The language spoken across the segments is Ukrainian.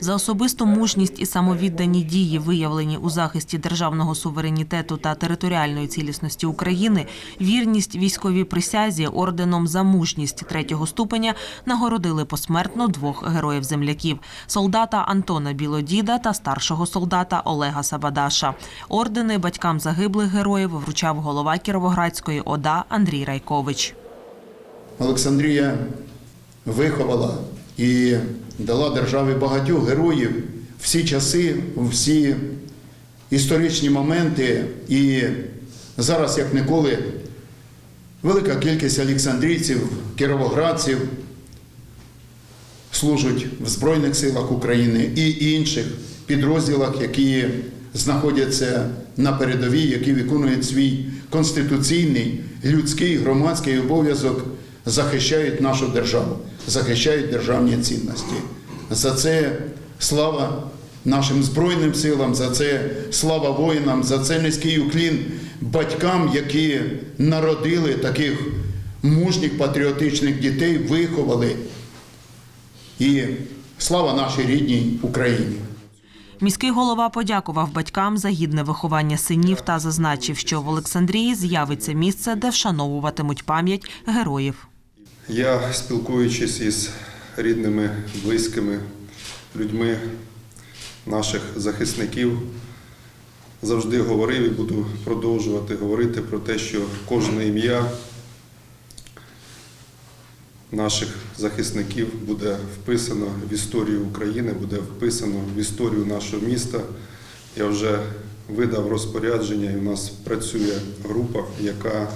За особисту мужність і самовіддані дії, виявлені у захисті державного суверенітету та територіальної цілісності України, вірність військовій присязі орденом за мужність третього ступеня нагородили посмертно двох героїв-земляків – солдата Антона Білодіда та старшого солдата Олега Сабадаша. Ордени батькам загиблих героїв вручав голова Кіровоградської ОДА Андрій Райкович. Олександрія виховала і дала державі багатьох героїв всі часи, всі історичні моменти. І зараз, як ніколи, велика кількість олександрійців, кіровоградців служать в Збройних силах України і інших підрозділах, які знаходяться на передовій, які виконують свій конституційний, людський, громадський обов'язок, захищають нашу державу, захищають державні цінності. За це слава нашим Збройним силам, за це слава воїнам, за це низький уклін батькам, які народили таких мужніх патріотичних дітей, виховали. І слава нашій рідній Україні. Міський голова подякував батькам за гідне виховання синів та зазначив, що в Олександрії з'явиться місце, де вшановуватимуть пам'ять героїв. Я, спілкуючись із рідними, близькими людьми наших захисників, завжди говорив і буду продовжувати говорити про те, що кожне ім'я наших захисників буде вписано в історію України, буде вписано в історію нашого міста. Я вже видав розпорядження, і в нас працює група, яка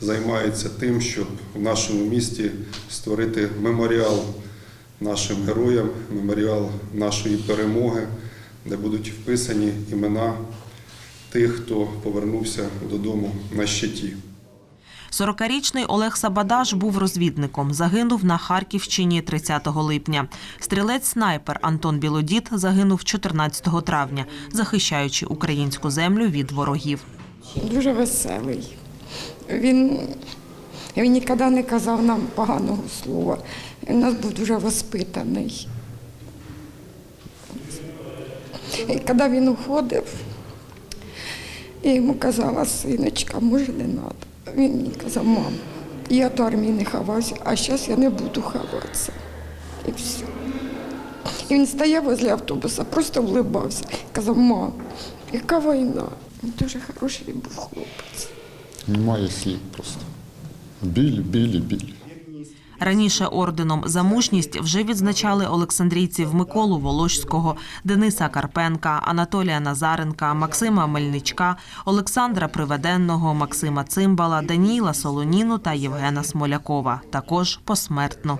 займається тим, щоб в нашому місті створити меморіал нашим героям, меморіал нашої перемоги, де будуть вписані імена тих, хто повернувся додому на щиті. 40-річний Олег Сабадаш був розвідником. Загинув на Харківщині 30 липня. Стрілець-снайпер Антон Білодід загинув 14 травня, захищаючи українську землю від ворогів. Дуже веселий. Він, він ніколи не казав нам поганого слова. Він у нас був дуже воспитаний. І коли він уходив, я йому казала, синочка, може не треба. Він мені казав, мам, я до армії не ховався, а зараз я не буду ховатися. І все. І він стояв возле автобуса, просто вливався. Казав, мам, яка війна? Він дуже хороший був хлопець. Немає слів просто. Білі, білі, білі. Раніше орденом за мужність вже відзначали олександрійців Миколу Волошського, Дениса Карпенка, Анатолія Назаренка, Максима Мельничка, Олександра Приведенного, Максима Цимбала, Даніла Солоніну та Євгена Смолякова. Також посмертно.